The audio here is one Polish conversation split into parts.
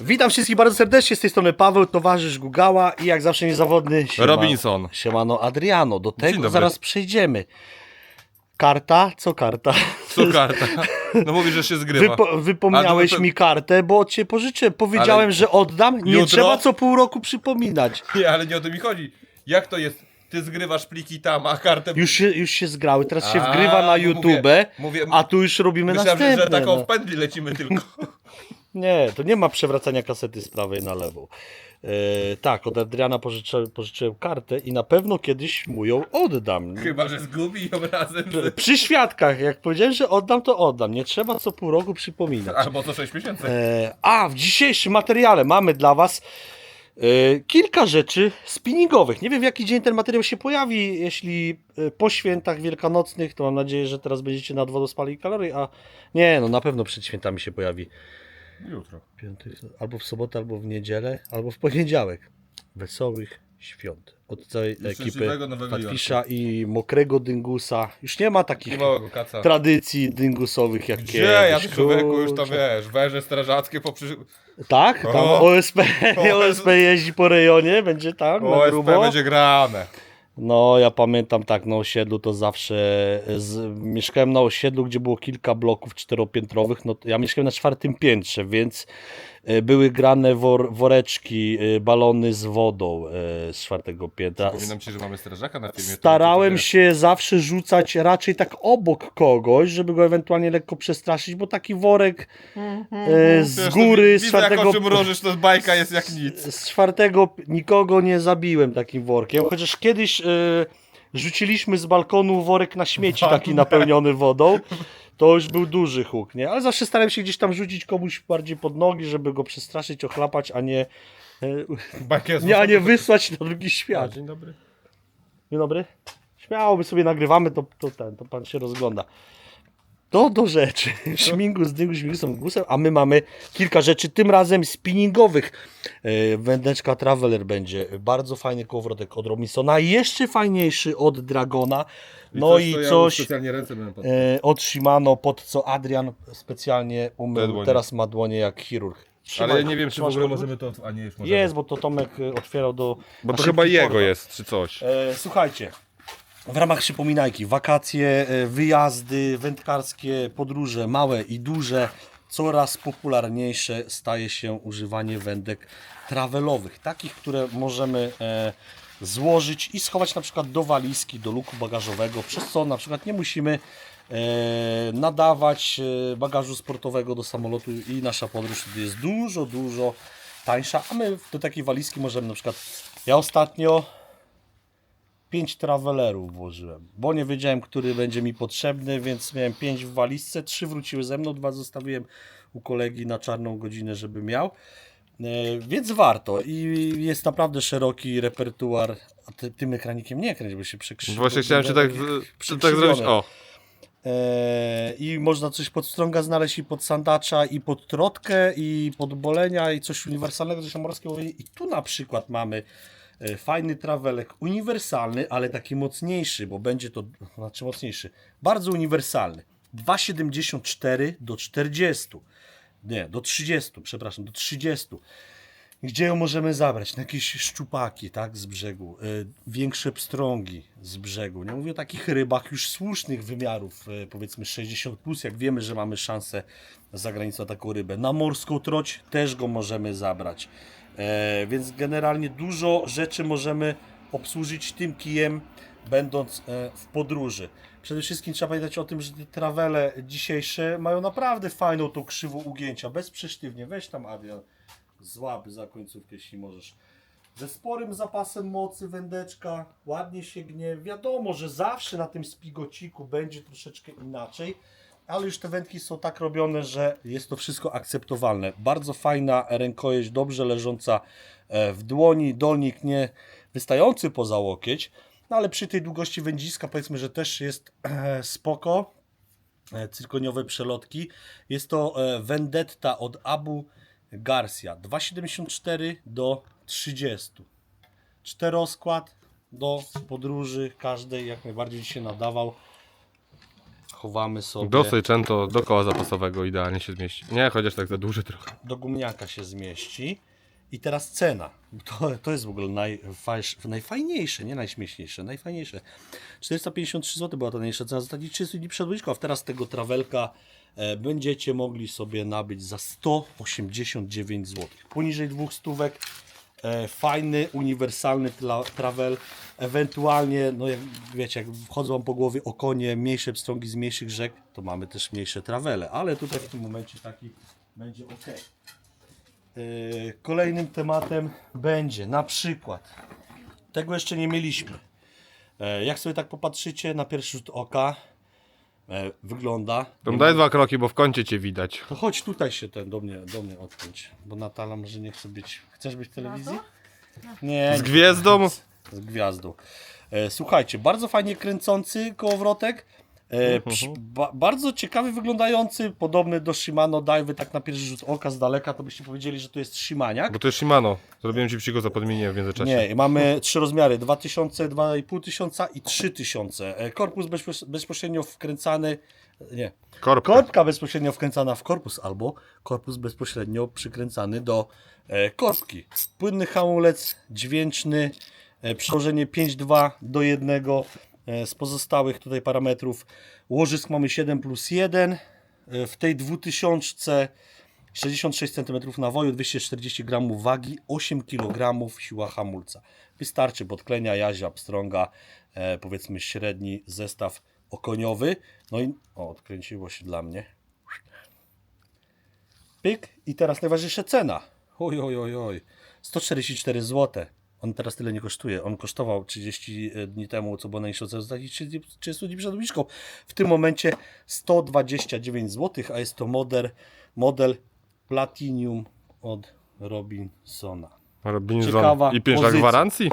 Witam wszystkich bardzo serdecznie, z tej strony Paweł, towarzysz Gugała i jak zawsze niezawodny siema, Robinson. Siemano Adriano, do tego dobry. zaraz przejdziemy. Karta? Co karta? Co karta? No mówisz, że się zgrywa. Wypo, wypomniałeś Ale to- mi kartę, bo cię pożyczę. Powiedziałem, Ale że oddam. Nie jutro? trzeba co pół roku przypominać. Nie, ale nie o to mi chodzi. Jak to jest? Ty zgrywasz pliki tam, a kartę... Już się, już się zgrały, teraz się A, wgrywa na YouTube, mówię- mówię- a tu już robimy Myślałem, że, następne. że taką no. w pędli lecimy tylko. Nie, to nie ma przewracania kasety z prawej na lewą. E, tak, od Adriana pożyczę, pożyczyłem kartę i na pewno kiedyś mu ją oddam. Chyba, że zgubi ją razem z... Przy świadkach, jak powiedziałem, że oddam, to oddam. Nie trzeba co pół roku przypominać. Albo co 6 miesięcy. E, a, w dzisiejszym materiale mamy dla Was e, kilka rzeczy spinningowych. Nie wiem, w jaki dzień ten materiał się pojawi. Jeśli po świętach wielkanocnych, to mam nadzieję, że teraz będziecie nad wodą spali kalorii, a nie, no na pewno przed świętami się pojawi. Jutro. Piątek, albo w sobotę, albo w niedzielę, albo w poniedziałek. Wesołych świąt. Od całej ekipy szczęśliwego Nowego Fatwisza i mokrego dyngusa. Już nie ma takich kaca. tradycji dyngusowych jak Gdzie? Ja kiedyś. tu człowieku już kurczę. wiesz, węże strażackie poprzy... Tak? Tam O! OSP, OSP jeździ po rejonie, będzie tam na OSP grubo? będzie grane. No, ja pamiętam tak, na osiedlu to zawsze, z, mieszkałem na osiedlu, gdzie było kilka bloków czteropiętrowych, no ja mieszkałem na czwartym piętrze, więc e, były grane wor, woreczki, e, balony z wodą e, z czwartego piętra. Powinnam ci, że mamy strażaka na filmie. Starałem to- to- się zawsze rzucać raczej tak obok kogoś, żeby go ewentualnie lekko przestraszyć, bo taki worek e, z Wiesz, góry, z Widzę, jak czwartego o czym mrożysz, to bajka jest jak nic. z czwartego nikogo nie zabiłem takim workiem, chociaż kiedyś e, rzuciliśmy z balkonu worek na śmieci taki napełniony wodą. To już był duży huk, nie? Ale zawsze starałem się gdzieś tam rzucić komuś bardziej pod nogi, żeby go przestraszyć, ochlapać, a nie, e, nie, a nie wysłać na drugi świat. Dzień dobry. Dzień dobry. Śmiało, my sobie nagrywamy, to, to ten, to pan się rozgląda. To do rzeczy. Śmigus, dygus, śmigusem, gusem, a my mamy kilka rzeczy, tym razem spinningowych. E, Wędeczka Traveler będzie. Bardzo fajny kołowrotek od Robinsona, jeszcze fajniejszy od Dragona. No i coś Specjalnie ręce będę pod... e, od Shimano, pod co Adrian specjalnie umył. Teraz ma dłonie jak chirurg. Ale Trzymaj, ja nie wiem, czy w ogóle możemy to... A nie, już możemy. Jest, bo to Tomek e, otwierał do... Bo to chyba jego portal. jest, czy coś. E, słuchajcie, w ramach przypominajki, wakacje, e, wyjazdy, wędkarskie, podróże, małe i duże, coraz popularniejsze staje się używanie wędek travelowych, takich, które możemy e, złożyć i schować na przykład do walizki, do luku bagażowego, przez co na przykład nie musimy e, nadawać bagażu sportowego do samolotu i nasza podróż wtedy jest dużo, dużo tańsza, a my do takiej walizki możemy na przykład, ja ostatnio pięć travelerów włożyłem, bo nie wiedziałem, który będzie mi potrzebny, więc miałem pięć w walizce, trzy wróciły ze mną, dwa zostawiłem u kolegi na czarną godzinę, żeby miał. E, Więc warto i jest naprawdę szeroki repertuar. A ty, tym ekranikiem nie kręć, bo się przekrzywiło. Właśnie chciałem cię tak, tak zrobić. O, E, I można coś pod strąga znaleźć i pod sandacza, i pod trotkę, i pod bolenia, i coś uniwersalnego, coś morskie. I tu na przykład mamy fajny trawelek uniwersalny, ale taki mocniejszy, bo będzie to, znaczy mocniejszy, bardzo uniwersalny. 2,74 do 40. Nie, do 30, przepraszam, do 30. Gdzie ją możemy zabrać? Na jakieś szczupaki, tak, z brzegu, y, większe pstrągi z brzegu. Nie mówię o takich rybach już słusznych wymiarów, y, powiedzmy 60 plus, jak wiemy, że mamy szansę za granicą taką rybę. Na morską troć też go możemy zabrać. E, więc generalnie dużo rzeczy możemy obsłużyć tym kijem, będąc e, w podróży. Przede wszystkim trzeba pamiętać o tym, że te trawele dzisiejsze mają naprawdę fajną tą krzywą ugięcia, bez przesztywnie. Weź tam Adrian, złap za końcówkę, jeśli możesz. Ze sporym zapasem mocy wędeczka, ładnie się gnie. Wiadomo, że zawsze na tym spigociku będzie troszeczkę inaczej, ale już te wędki są tak robione, że jest to wszystko akceptowalne. Bardzo fajna rękojeść, dobrze leżąca e, w dłoni, dolnik nie wystający poza łokieć, no ale przy tej długości wędziska powiedzmy, że też jest e, spoko. E, Cyrkoniowe przelotki. Jest to Vendetta od Abu Garcia 2,74 do 30. Czteroskład do podróży każdej jak najbardziej się nadawał. Chowamy sobie. Do do koła zapasowego idealnie się zmieści. Nie, chociaż tak za duży trochę. do gumniaka się zmieści. I teraz cena. To, to jest w ogóle najfajsz, najfajniejsze, nie najśmieszniejsze, najfajniejsze. 453 zł była ta najniższa cena za taki 30 dni przed a teraz tego trawelka e, będziecie mogli sobie nabyć za 189 zł. Poniżej dwóch stówek fajny, uniwersalny tla, travel. Ewentualnie, no jak wiecie, jak wchodzą wam po głowie okonie, mniejsze pstrągi z mniejszych rzek, to mamy też mniejsze trawele, ale tutaj w tym momencie taki będzie ok. Yy, Kolejnym tematem będzie na przykład, tego jeszcze nie mieliśmy. E, Jak sobie tak popatrzycie na pierwszy rzut oka, e, wygląda. Tam daj dwa kroki, bo w kącie cię widać. To chodź tutaj się ten do mnie, do mnie odpiąć, bo Natala może nie chce być. Chcesz być w telewizji? Nie. Z gwiezdą? Z gwiazdą. E, Słuchajcie, bardzo fajnie kręcący kołowrotek. E, przy, ba, bardzo ciekawy wyglądający, podobny do Shimano Dive, tak na pierwszy rzut oka z daleka, to byście powiedzieli, że to jest Shimaniak. Bo to jest Shimano. Zrobiłem ci psiko za podmienię w międzyczasie. Nie, mamy trzy rozmiary, 2000, 2500 i 3000. E, Korpus bezpoś- bezpośrednio wkręcany, nie, Korpka. korbka bezpośrednio wkręcana w korpus albo korpus bezpośrednio przykręcany do e, korbki. Płynny hamulec, dźwięczny, e, przełożenie 5.2 do 1 e, z pozostałych tutaj parametrów. Łożysk mamy 7 plus 1. E, w tej 2000 66 cm nawoju, 240 g wagi, 8 kg siła hamulca. Wystarczy podklenia, jazia, pstrąga, e, powiedzmy średni zestaw okoniowy. No i o, odkręciło się dla mnie. Pyk i teraz najważniejsza cena. Oj, oj, oj, oj. 144 zł. On teraz tyle nie kosztuje. On kosztował 30 dni temu, co było najniższą ceną, za 30 dni przed obniżką. W tym momencie 129 zł, a jest to model, model Platinum od Robinsona. Robinson. Ciekawa I 5 lat gwarancji?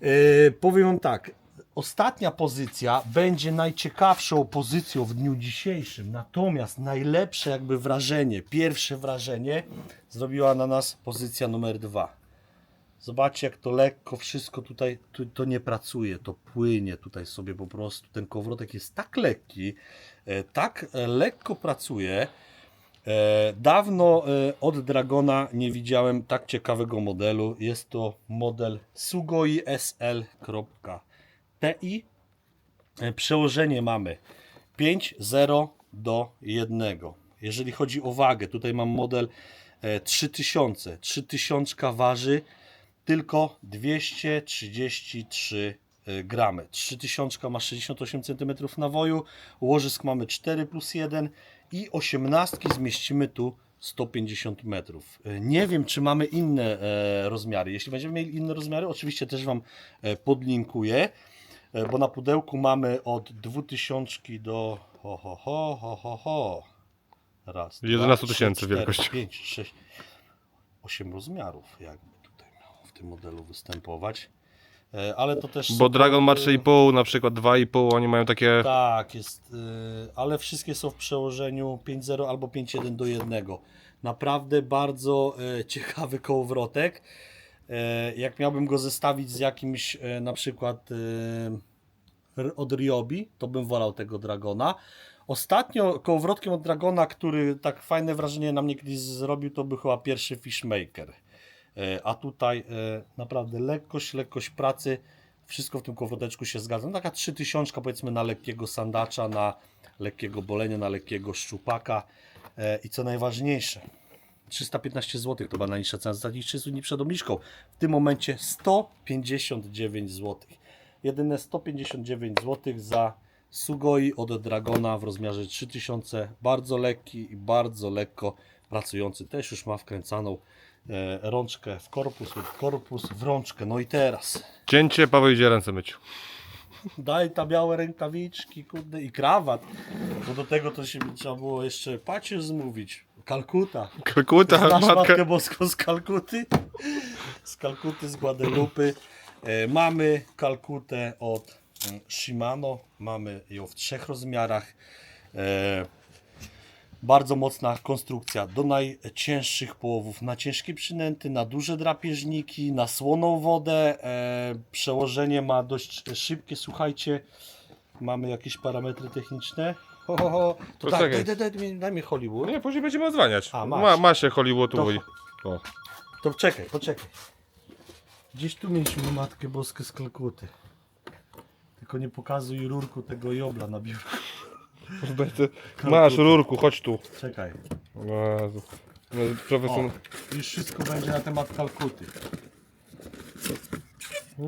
Yy, powiem wam tak. Ostatnia pozycja będzie najciekawszą pozycją w dniu dzisiejszym. Natomiast najlepsze jakby wrażenie, pierwsze wrażenie zrobiła na nas pozycja numer dwa. Zobaczcie jak to lekko wszystko tutaj, tu, to nie pracuje, to płynie tutaj sobie po prostu. Ten kołowrotek jest tak lekki, e, tak e, lekko pracuje. E, Dawno od Dragona nie widziałem tak ciekawego modelu. Jest to model Sugoi SL.TI. Przełożenie mamy 5.0 do 1. Jeżeli chodzi o wagę, tutaj mam model e, 3000. 3000 waży tylko 233 e, gramy. 3000 ma 68 cm nawoju, łożysk mamy 4 plus 1 i 18 zmieścimy tu 150 metrów. E, Nie wiem, czy mamy inne e, rozmiary. Jeśli będziemy mieli inne rozmiary, oczywiście też Wam e, podlinkuję, e, bo na pudełku mamy od 2000 do ho, ho, ho, ho, ho, ho. Raz, 11 tysięcy wielkość. 5, 6, 8 rozmiarów jakby tym modelu występować. E, Ale to też... Bo Dragon ma 3,5, na przykład 2,5, oni mają takie... tak, jest, y, ale wszystkie są w przełożeniu 5.0 albo 5.1 do 1. Naprawdę bardzo e, ciekawy kołowrotek. E, Jak miałbym go zestawić z jakimś e, na przykład e, od Ryobi, to bym wolał tego Dragona. Ostatnio kołowrotkiem od Dragona, który tak fajne wrażenie na mnie kiedyś zrobił, to był chyba pierwszy Fishmaker. E, A tutaj e, naprawdę lekkość, lekkość pracy, wszystko w tym kołowroteczku się zgadza. No taka 3000 powiedzmy na lekkiego sandacza, na lekkiego bolenia, na lekkiego szczupaka E, i co najważniejsze 315 zł to była najniższa cena z ostatnich 30 dni przed obniżką. W tym momencie 159 zł. Jedyne 159 zł za Sugoi od Dragona w rozmiarze 3000. Bardzo lekki i bardzo lekko pracujący. Też już ma wkręcaną rączkę w korpus lub korpus w rączkę. No i teraz Cięcie, Paweł idzie ręce myć. daj ta białe rękawiczki, kurde, i krawat. Bo do tego to się trzeba było jeszcze pacierz zmówić. Kalkuta. Kalkuta, Znasz matka. Matkę Boską z Kalkuty? Z Kalkuty, z Guadelupy. E, mamy Kalkutę od mm, Shimano. Mamy ją w trzech rozmiarach. Bardzo mocna konstrukcja do najcięższych połowów, na ciężkie przynęty, na duże drapieżniki, na słoną wodę. E, przełożenie ma dość szybkie, słuchajcie. Mamy jakieś parametry techniczne. Ho, ho, ho. To To daj, daj, daj, mi- daj mi Hollywood. Nie, później będziemy odzwaniać. A, masz. Ma, ma się Hollywoodu. To- O. To czekaj, poczekaj. Gdzieś tu mieliśmy Matkę Boską z Kalkuty. Tylko nie pokazuj rurku tego jobla na biurku. Masz rurku, chodź tu. Czekaj. Jezu. No, O, Profesjon... już wszystko będzie na temat Kalkuty.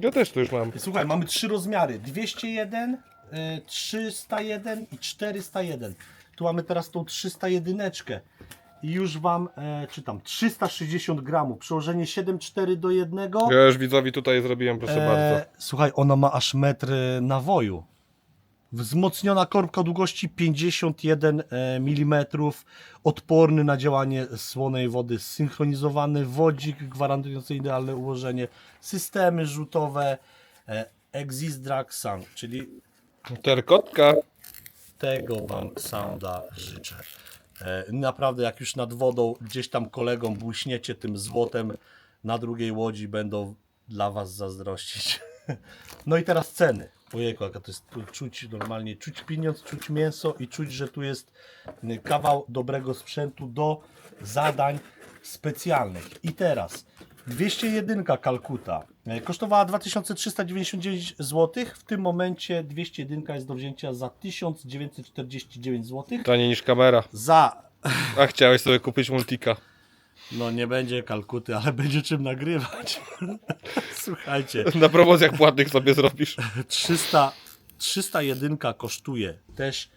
Ja też tu już mam. Słuchaj, mamy trzy rozmiary. 201, y, 301 i 401. Tu mamy teraz tą 301. I już Wam e, czytam. 360 gramów. Przełożenie 7,4 do 1. Ja już widzowi tutaj zrobiłem, proszę bardzo. E, słuchaj, ona ma aż metr e, nawoju. Wzmocniona korbka długości 51 mm, odporny na działanie słonej wody, zsynchronizowany wodzik gwarantujący idealne ułożenie, systemy rzutowe, e, Exist Drag Sound, czyli Terkotka. tego Wam sounda życzę. E, Naprawdę, jak już nad wodą gdzieś tam kolegom błyśniecie tym złotem na drugiej łodzi, będą dla Was zazdrościć. No i teraz ceny. Ojejku, jaka to jest czuć normalnie, czuć pieniądz, czuć mięso i czuć, że tu jest kawał dobrego sprzętu do zadań specjalnych. I teraz 201 Kalkuta e, kosztowała 2399 zł. W tym momencie 201 jest do wzięcia za 1949 zł. Taniej niż kamera. Za A chciałeś sobie kupić multika. No nie będzie Kalkuty, ale będzie czym nagrywać. Słuchajcie, Na promocjach płatnych sobie zrobisz. 300, 301 kosztuje też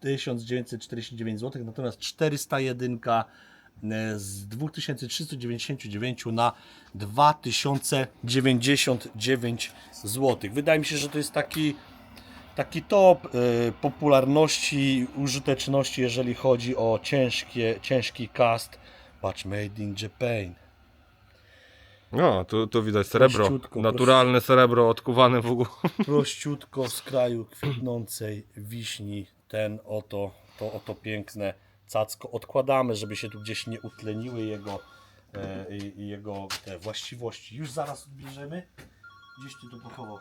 1949 zł, natomiast 401 e, z 2399 na 2099 zł. Wydaje mi się, że to jest taki taki top e, popularności, użyteczności, jeżeli chodzi o ciężkie, ciężki cast. Patrz, made in Japan. No, tu, tu widać srebro. Prościutko, Naturalne srebro odkuwane w ogóle. prościutko z kraju kwitnącej wiśni. Ten oto, to oto piękne cacko odkładamy, żeby się tu gdzieś nie utleniły jego, e, jego te właściwości. Już zaraz odbierzemy. Gdzieś ty to pochował.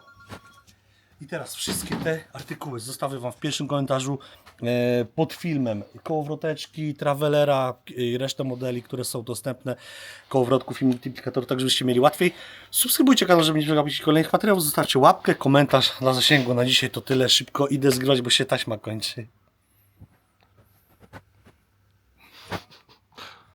I teraz wszystkie te artykuły zostawię Wam w pierwszym komentarzu e, pod filmem. Kołowroteczki, Travelera i resztę modeli, które są dostępne, kołowrotków i multiplikatorów, tak żebyście mieli łatwiej. Subskrybujcie kanał, żeby nie przegapić kolejnych materiałów. Zostawcie łapkę, komentarz dla zasięgu. Na dzisiaj to tyle. Szybko idę zgrywać, bo się taśma kończy.